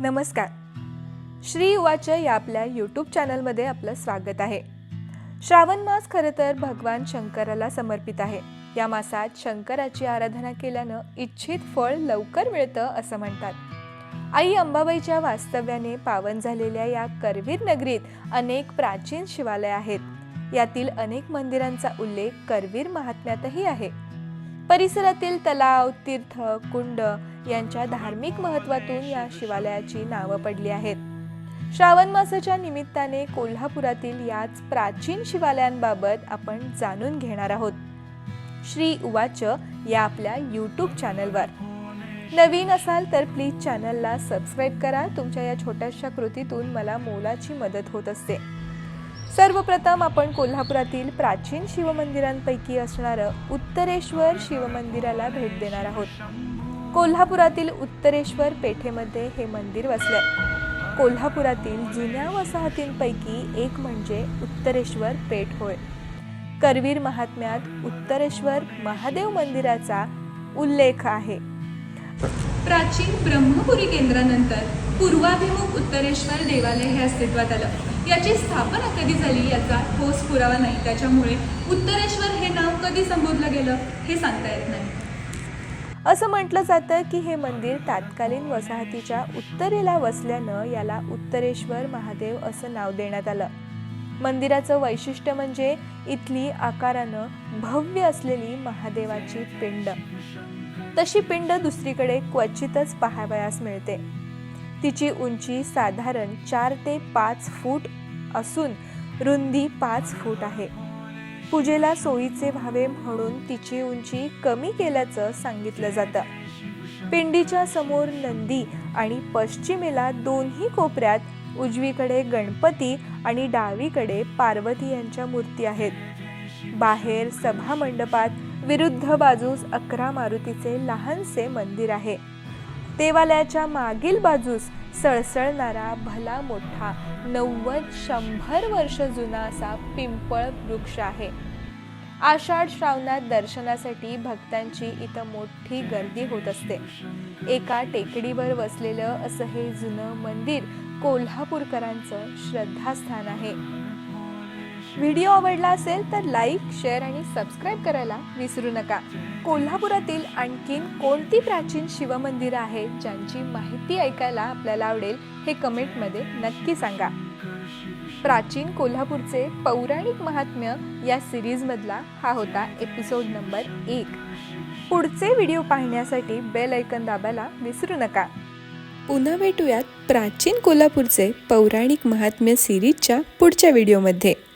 नमस्कार. श्री युवाच या आपल्या यूट्यूब चॅनलमध्ये आपलं स्वागत आहे. श्रावण मास खरं तर भगवान शंकराला समर्पित आहे. या मासात शंकराची आराधना केल्यानं इच्छित फळ लवकर मिळतं असं म्हणतात. आई अंबाबाईच्या वास्तव्याने पावन झालेल्या या करवीर नगरीत अनेक प्राचीन शिवालय आहेत. यातील अनेक मंदिरांचा उल्लेख करवीर महात्म्यातही आहे. परिसरातील तलाव तीर्थ कुंड यांच्या धार्मिक महत्वातून या शिवालयाची नावं पडली आहेत. श्रावण मासाच्या निमित्ताने कोल्हापुरातील याच प्राचीन शिवालयांबाबत आपण जाणून घेणार आहोत. श्री उवाच या आपल्या यूट्यूब चॅनलवर नवीन असाल तर प्लीज चॅनलला सबस्क्राईब करा. तुमच्या या छोट्याशा कृतीतून मला मोलाची मदत होत असते. सर्वप्रथम आपण कोल्हापुरातील प्राचीन शिवमंदिरांपैकी असणारं उत्तरेश्वर शिवमंदिराला भेट देणार आहोत. कोल्हापुरातील उत्तरेश्वर पेठेमध्ये हे मंदिर वसले कोल्हापुरातील जुन्या वसाहतींपैकी एक म्हणजे उत्तरेश्वर पेठ होय. करवीर महात्म्यात उत्तरेश्वर महादेव मंदिराचा उल्लेख आहे. प्राचीन ब्रह्मपुरी केंद्रानंतर पूर्वाभिमुख उत्तरेश्वर देवालय हे अस्तित्वात आलं. याची स्थापना कधी झाली याचा ठोस पुरावा नाही. त्याच्यामुळे उत्तरेश्वर हे नाव कधी संबोधलं गेलं हे सांगता येत नाही. असं म्हटलं जातं की हे मंदिर तात्कालीन वसाहतीच्या उत्तरेला वसल्यानं याला उत्तरेश्वर महादेव असं नाव देण्यात आलं. मंदिराचं वैशिष्ट्य म्हणजे इथली आकारानं भव्य असलेली महादेवाची पिंड. तशी पिंड दुसरीकडे क्वचितच पाहावयास मिळते. तिची उंची साधारण चार ते पाच फूट असून रुंदी पाच फूट आहे. पूजेला सोयीचे व्हावे म्हणून तिची उंची कमी केल्याचं सांगितलं जातं. पिंडीच्या समोर नंदी आणि पश्चिमेला दोन्ही कोपऱ्यात उजवीकडे गणपती आणि डावीकडे पार्वती यांच्या मूर्ती आहेत. बाहेर सभा मंडपात विरुद्ध बाजूस अकरा मारुतीचे लहानसे मंदिर आहे. देवालयाच्या मागील बाजूस सळसळणारा भला मोठा नव्वद शंभर वर्ष जुना असा पिंपळ वृक्ष आहे. आषाढ श्रावणात दर्शनासाठी भक्तांची इथं मोठी गर्दी होत असते. एका टेकडीवर वसलेलं असं हे जुनं मंदिर कोल्हापूरकरांचं श्रद्धास्थान आहे. व्हिडिओ आवडला असेल तर लाईक शेअर आणि सबस्क्राईब करायला विसरू नका. कोल्हापुरातील आणखीन कोणती प्राचीन शिवमंदिरं आहेत ज्यांची माहिती ऐकायला आपल्याला आवडेल हे कमेंटमध्ये नक्की सांगा. प्राचीन कोल्हापूरचे पौराणिक महात्म्य या सिरीजमधला हा होता एपिसोड नंबर एक. पुढचे व्हिडिओ पाहण्यासाठी बेल ऐकन दाबायला विसरू नका. पुन्हा भेटूयात प्राचीन कोल्हापूरचे पौराणिक महात्म्य सिरीजच्या पुढच्या व्हिडिओमध्ये.